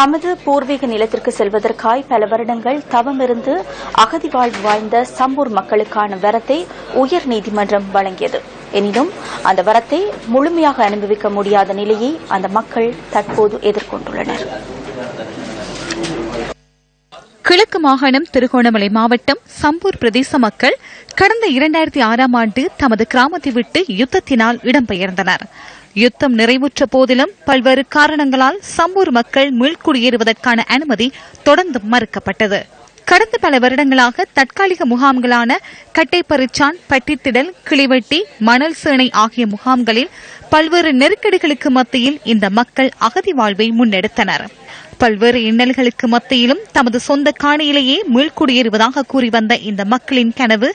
தமது பூர்வீக நிலத்திற்கு செல்வதற்காய் பல வருடங்கள் தவமிருந்து அகதி வாழ்வு வாழ்ந்த சம்பூர் மக்களுக்கான வரத்தை உயர்நீதிமன்றம் வழங்கியது. எனினும் அந்த வரத்தை முழுமையாக அனுபவிக்க முடியாத நிலையை அந்த மக்கள் தற்போது எதிர்கொண்டுள்ளனர். கிழக்கு மாகாணம் திருகோணமலை மாவட்டம் சம்பூர் பிரதேச மக்கள் கடந்த இரண்டாயிரத்தி ஆறாம் ஆண்டு தமது கிராமத்தை விட்டு யுத்தத்தினால் இடம்பெயர்ந்தனர். யுத்தம் நிறைவுற்ற போதிலும் பல்வேறு காரணங்களால் சம்பூர் மக்கள் மீள்குடியேறுவதற்கான அனுமதி தொடர்ந்து மறுக்கப்பட்டது. கடந்த பல வருடங்களாக தற்காலிக முகாம்களான கட்டைப்பறிச்சான் பட்டித்திடல் கிளிவெட்டி மணல் சேனை ஆகிய முகாம்களில் பல்வேறு நெருக்கடிகளுக்கு மத்தியில் இந்த மக்கள் அகதி வாழ்வை முன்னெடுத்தனர். பல்வேறு இன்னல்களுக்கு மத்தியிலும் தமது சொந்த காணியிலேயே மீள்குடியேறுவதாக கூறி வந்த இந்த மக்களின் கனவு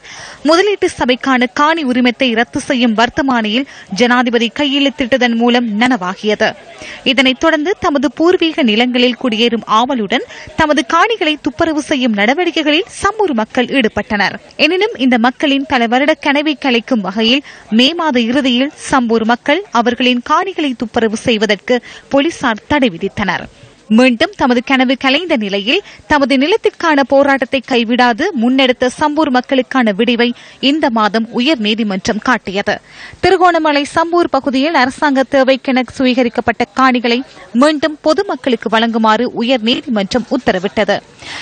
முதலீட்டு சபைக்கான காணி உரிமத்தை ரத்து செய்யும் வர்த்தமானியில் ஜனாதிபதி கையெழுத்திட்டதன் மூலம் நனவாகியது. இதனைத் தொடர்ந்து தமது பூர்வீக நிலங்களில் குடியேறும் ஆவலுடன் தமது காணிகளை துப்புரவு செய்யும் நடவடிக்கைகளில் சம்மூர் மக்கள் ஈடுபட்டனர். எனினும் இந்த மக்களின் பல வருட கனவை கலைக்கும் வகையில் மே மாத இறுதியில் சம்பூர் மக்கள் அவர்களின் காணிகளை துப்புரவு செய்வதற்கு போலீசார் தடை விதித்தனர். மீண்டும் தமது கனவு கலைந்த நிலையில் தமது நிலத்திற்கான போராட்டத்தை கைவிடாது முன்னெடுத்த சம்பூர் மக்களுக்கான விடிவை இந்த மாதம் உயர் நீதிமன்றம் காட்டியது. திருகோணமலை சம்பூர் பகுதியில் அரசாங்க தேவைக்கென சுவீகரிக்கப்பட்ட காணிகளை மீண்டும் பொதுமக்களுக்கு வழங்குமாறு உயர் நீதிமன்றம் உத்தரவிட்டது.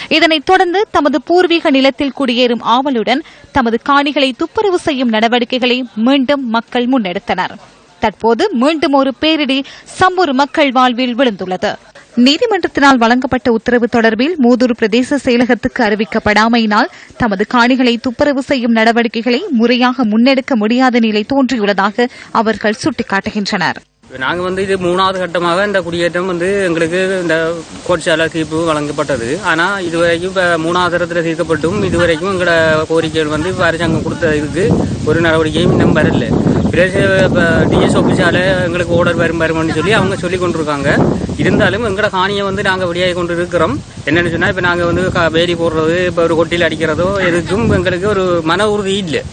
இதனைத் தொடர்ந்து தமது பூர்வீக நிலத்தில் குடியேறும் ஆவலுடன் தமது காணிகளை துப்புரவு செய்யும் நடவடிக்கைகளை மீண்டும் மக்கள் முன்னெடுத்தனர். தற்போது மீண்டும் ஒரு பேரிடி சம்பூர் மக்கள் வாழ்வில் விழுந்துள்ளது. நீதிமன்றத்தினால் வழங்கப்பட்ட உத்தரவு தொடர்பில் மூதூர் பிரதேச செயலகத்துக்கு அறிவிக்கப்படாமையினால் தமது காணிகளை துப்புரவு செய்யும் நடவடிக்கைகளை முறையாக முன்னெடுக்க முடியாத நிலை தோன்றியுள்ளதாக அவர்கள் சுட்டிக்காட்டுகின்றனா் நாங்க வந்து இது மூணாவது கட்டமாக இந்த குடியேற்றம் வந்து எங்களுக்கு இந்த கோட்சால தீர்ப்பு வழங்கப்பட்டது. ஆனா இதுவரைக்கும் இப்ப மூணாவது தரத்துல தீர்க்கப்பட்டும் இதுவரைக்கும் எங்களோட கோரிக்கைகள் வந்து அரசாங்கம் கொடுத்த இதுக்கு ஒரு நடவடிக்கையும் இன்னும் வரல. பிரதேச டிஎஸ் ஆஃபீஸால எங்களுக்கு ஓர்டர் வரும் வரும்னு சொல்லி அவங்க சொல்லி கொண்டிருக்காங்க. இருந்தாலும் எங்களோட காணியை வந்து நாங்க வெளியாகி கொண்டு இருக்கிறோம் என்னன்னு சொன்னா இப்ப நாங்க வந்து க- வேலி போடுறது இப்ப ஒரு கொட்டியில் அடிக்கிறதோ எதுக்கும் எங்களுக்கு ஒரு மன உறுதி இல்லை.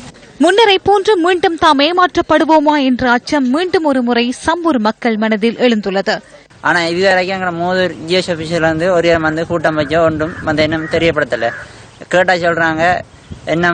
முன்னரை போன்று மீண்டும் தாம் ஏமாற்றப்படுவோமா என்ற அச்சம் மீண்டும் ஒரு முறை சம்பூர் மக்கள் மனதில் எழுந்துள்ளது. ஆனா இது வரைக்கும் எங்களை மூதூர் ஜிஎஸ் ஆபீஸ்ல வந்து ஒரு வந்து கூட்டம் வச்சோ ஒன்றும் வந்து இன்னும் தெரியப்படுத்தல. கேட்டா சொல்றாங்க என்ன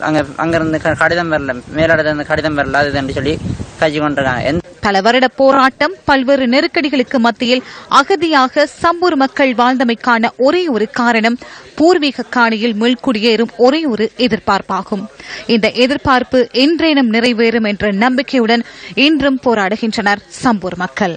அங்க அங்கிருந்து க- கடிதம் வரல மேலிடத்துல இருந்து கடிதம் வரல அது சொல்லி கட்சி கொண்டிருக்காங்க. எந்த பல வருட போராட்டம் பல்வேறு நெருக்கடிகளுக்கு மத்தியில் அகதியாக சம்பூர் மக்கள் வாழ்ந்தமைக்கான ஒரே ஒரு காரணம் பூர்வீக காணியில் மீள்குடியேறும் ஒரே ஒரு எதிர்பார்ப்பாகும். இந்த எதிர்பார்ப்பு என்றேனும் நிறைவேறும் என்ற நம்பிக்கையுடன் இன்றும் போராடுகின்றனர் சம்பூர் மக்கள்.